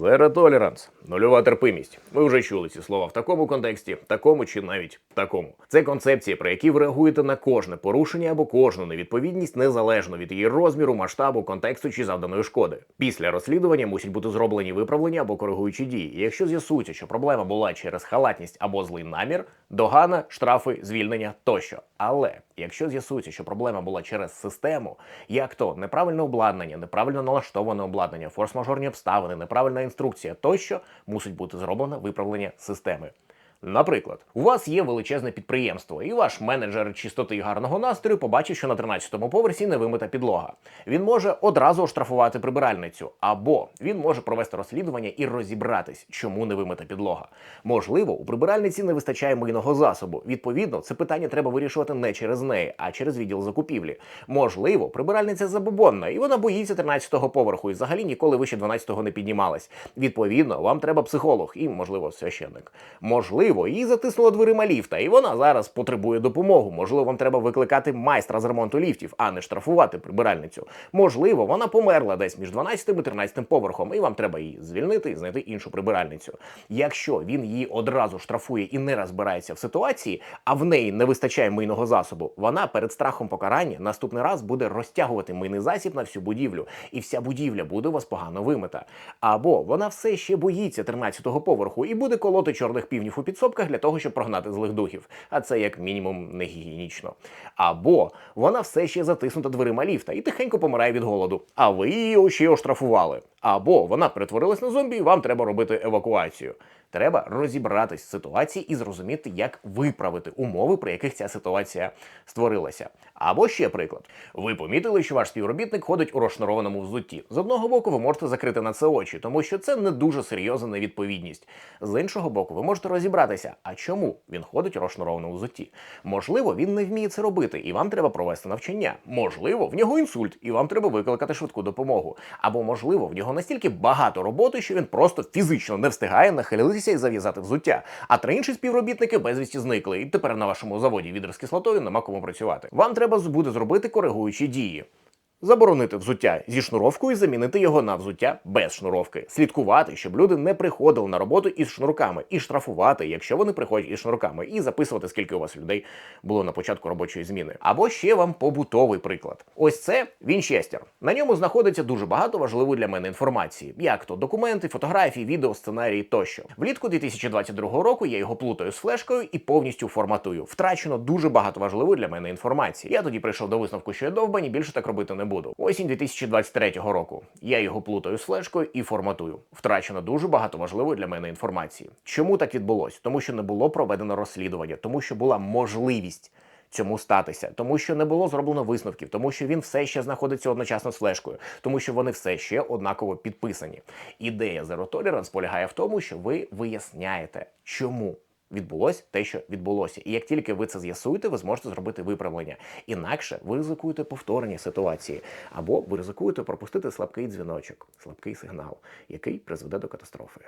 Zero tolerance – нульова терпимість. Ми вже чули ці слова в такому контексті, такому чи навіть такому. Це концепція, при якій ви реагуєте на кожне порушення або кожну невідповідність незалежно від її розміру, масштабу, контексту чи завданої шкоди. Після розслідування мусять бути зроблені виправлення або коригуючі дії. І якщо з'ясується, що проблема була через халатність або злий намір, догана, штрафи, звільнення тощо. Але якщо з'ясується, що проблема була через систему, як то неправильне обладнання, неправильно налаштоване обладнання, форс-мажорні обставини, неправильна інструкція тощо, мусить бути зроблено виправлення системи. Наприклад, у вас є величезне підприємство, і ваш менеджер чистоти і гарного настрою побачив, що на 13-му поверсі не вимита підлога. Він може одразу оштрафувати прибиральницю, або він може провести розслідування і розібратись, чому не вимита підлога. Можливо, у прибиральниці не вистачає мийного засобу. Відповідно, це питання треба вирішувати не через неї, а через відділ закупівлі. Можливо, прибиральниця забобонна, і вона боїться 13-го поверху і взагалі ніколи вище 12-го не піднімалась. Відповідно, вам треба психолог і, можливо, священник. Можливо, її затиснуло дверима ліфта, і вона зараз потребує допомоги. Можливо, вам треба викликати майстра з ремонту ліфтів, а не штрафувати прибиральницю. Можливо, вона померла десь між 12 і 13 поверхом, і вам треба її звільнити і знайти іншу прибиральницю. Якщо він її одразу штрафує і не розбирається в ситуації, а в неї не вистачає мийного засобу, вона перед страхом покарання наступний раз буде розтягувати мийний засіб на всю будівлю, і вся будівля буде у вас погано вимита. Або вона все ще боїться 13-го поверху і буде колоти чорних півнів у підсобках для того, щоб прогнати злих духів. А це як мінімум не гігієнічно. Або вона все ще затиснута дверима ліфта і тихенько помирає від голоду. А ви її ще оштрафували. Або вона перетворилась на зомбі, і вам треба робити евакуацію. Треба розібратись в ситуації і зрозуміти, як виправити умови, при яких ця ситуація створилася. Або ще приклад: ви помітили, що ваш співробітник ходить у розшнурованому взутті. З одного боку, ви можете закрити на це очі, тому що це не дуже серйозна невідповідність. З іншого боку, ви можете розібратися, а чому він ходить у розшнурованому взутті. Можливо, він не вміє це робити, і вам треба провести навчання. Можливо, в нього інсульт, і вам треба викликати швидку допомогу. Або можливо, в нього настільки багато роботи, що він просто фізично не встигає нахилитися і зав'язати взуття. А три інші співробітники безвісті зникли, і тепер на вашому заводі відер з кислотою нема кому працювати. Вам треба буде зробити коригуючі дії. Заборонити взуття зі шнуровкою і замінити його на взуття без шнуровки. Слідкувати, щоб люди не приходили на роботу із шнурками, і штрафувати, якщо вони приходять із шнурками, і записувати, скільки у вас людей було на початку робочої зміни. Або ще вам побутовий приклад. Ось це Вінчестер. На ньому знаходиться дуже багато важливої для мене інформації, як то документи, фотографії, відео, сценарії тощо. Влітку 2022 року я його плутаю з флешкою і повністю форматую. Втрачено дуже багато важливої для мене інформації. Я тоді прийшов до висновку, що я довбані більше так робити не буду. Осінь 2023 року. Я його плутаю з флешкою і форматую. Втрачено дуже багато важливої для мене інформації. Чому так відбулось? Тому що не було проведено розслідування, тому що була можливість. Цьому статися, тому що не було зроблено висновків, тому що він все ще знаходиться одночасно з флешкою, тому що вони все ще однаково підписані. Ідея Zero Tolerance полягає в тому, що ви виясняєте, чому відбулось те, що відбулося. І як тільки ви це з'ясуєте, ви зможете зробити виправлення. Інакше ви ризикуєте повторення ситуації, або ви ризикуєте пропустити слабкий дзвіночок, слабкий сигнал, який призведе до катастрофи.